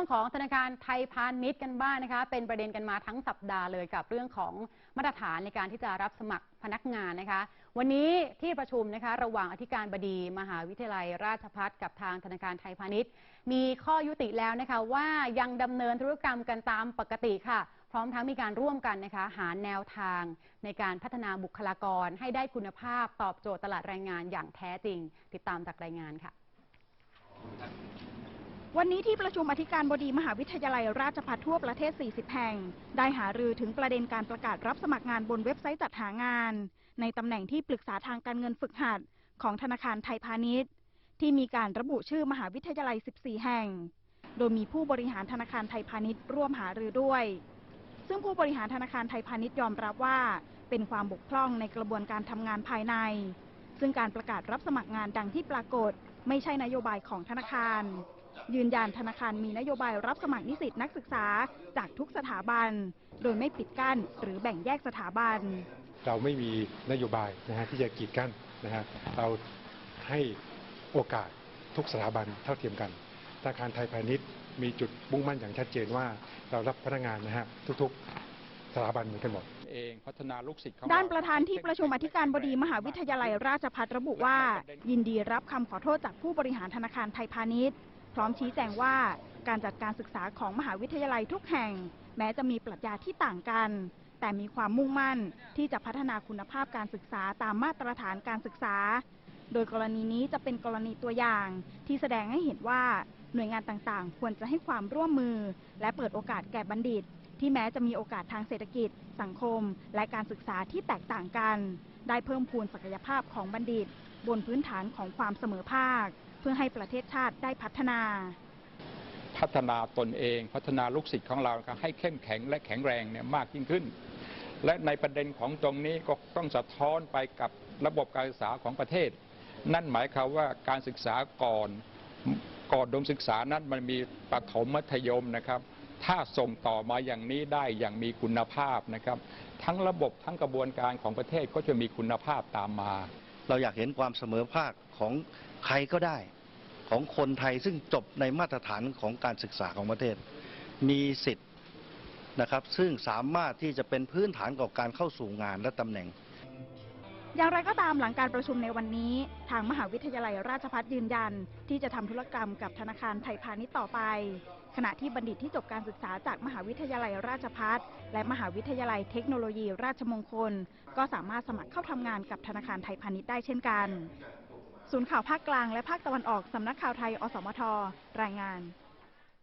รื่องของธนาคารไทยพาณิชย์กันบ้างนะคะ เป็นประเด็นกันมาทั้งสัปดาห์เลยกับเรื่องของมาตรฐานในการที่จะรับสมัครพนักงานนะคะ วันนี้ที่ประชุมนะคะ ระหว่างอธิการบดี มหาวิทยาลัยราชภัฏกับทางธนาคารไทยพาณิชย์ มีข้อยุติแล้วนะคะว่ายังดำเนินธุรกรรมกันตามปกติค่ะ พร้อมทั้งมีการร่วมกันนะคะ หาแนวทางในการพัฒนาบุคลากร ให้ได้คุณภาพตอบโจทย์ตลาดแรงงานอย่างแท้จริง ติดตามจากรายงานค่ะ วันนี้ที่ประชุมอธิการบดีมหาวิทยาลัยราชภัฏทั่วประเทศ 40 แห่ง ได้หารือถึงประเด็นการประกาศรับสมัครงานบนเว็บไซต์จัดหางาน ในตำแหน่งที่ปรึกษาทางการเงินฝึกหัดของธนาคารไทยพาณิชย์ ที่มีการระบุชื่อมหาวิทยาลัย 14 แห่ง โดยมีผู้บริหารธนาคารไทยพาณิชย์ร่วมหารือด้วย ซึ่งผู้บริหารธนาคารไทยพาณิชย์ยอมรับว่า เป็นความบกพร่องในกระบวนการทำงานภายใน ซึ่งการประกาศรับสมัครงานดังที่ปรากฏ ไม่ใช่นโยบายของธนาคาร ยืนยันธนาคารมีนโยบายรับสมัครนิสิตนักศึกษาจากทุกสถาบัน โดยไม่ปิดกั้นหรือแบ่งแยกสถาบัน เราไม่มีนโยบายนะฮะที่จะกีดกั้นนะฮะเราให้โอกาสทุกสถาบันเท่าเทียมกันธนาคารไทยพาณิชย์มีจุดมุ่งมั่นอย่างชัดเจนว่าเรารับพนักงานนะฮะทุกๆสถาบันเหมือนกันหมดเองพัฒนาลูกศิษย์ของด้านเประธานที่ประชุมอธิการบดีมหาวิทยาลัยราชภัฏระบุว่า ยินดีรับคำขอโทษจากผู้บริหารธนาคารไทยพาณิชย์ พร้อมชี้แจงว่าการจัดการศึกษาของมหาวิทยาลัยทุกแห่ง แม้จะมีปรัชญาที่ต่างกัน แต่มีความมุ่งมั่นที่จะพัฒนาคุณภาพการศึกษาตามมาตรฐานการศึกษา โดยกรณีนี้จะเป็นกรณีตัวอย่างที่แสดงให้เห็นว่าหน่วยงานต่างๆ ควรจะให้ความร่วมมือ และเปิดโอกาสแก่บัณฑิต ที่แม้จะมีโอกาสทางเศรษฐกิจ สังคม และการศึกษาที่แตกต่างกัน ได้เพิ่มพูนศักยภาพของบัณฑิต บนพื้นฐานของความเสมอภาค เพื่อให้ประเทศชาติได้พัฒนา พัฒนาตนเอง พัฒนาลูกศิษย์ของเรานะครับให้เข้มแข็งและแข็งแรงเนี่ยมากยิ่งขึ้น และในประเด็นของตรงนี้ก็ต้องสะท้อนไปกับระบบการศึกษาของประเทศ นั่นหมายความว่าการศึกษาก่อนก่อนดมศึกษานั้นมันมีประถมมัธยมนะครับ ถ้าส่งต่อมาอย่างนี้ได้อย่างมีคุณภาพนะครับ ทั้งระบบทั้งกระบวนการของประเทศก็จะมีคุณภาพตามมา เราอยากเห็นความเสมอภาคของใครก็ได้ ของคนไทยซึ่งจบในมาตรฐานของการศึกษาของประเทศ มีสิทธิ์นะครับซึ่งสามารถที่จะเป็นพื้นฐานของการเข้าสู่งานและตำแหน่ง อย่างไรก็ตามหลังการประชุมในวันนี้ ทางมหาวิทยาลัยราชภัฏยืนยัน ที่จะทำธุรกรรมกับธนาคารไทยพาณิชย์ต่อไป ขณะที่บัณฑิตที่จบการศึกษาจากมหาวิทยาลัยราชภัฏและมหาวิทยาลัยเทคโนโลยีราชมงคล ก็สามารถสมัครเข้าทำงานกับธนาคารไทยพาณิชย์ได้เช่นกัน ศูนย์ข่าวภาคกลางและภาคตะวันออกสำนักข่าวไทย อสมท รายงาน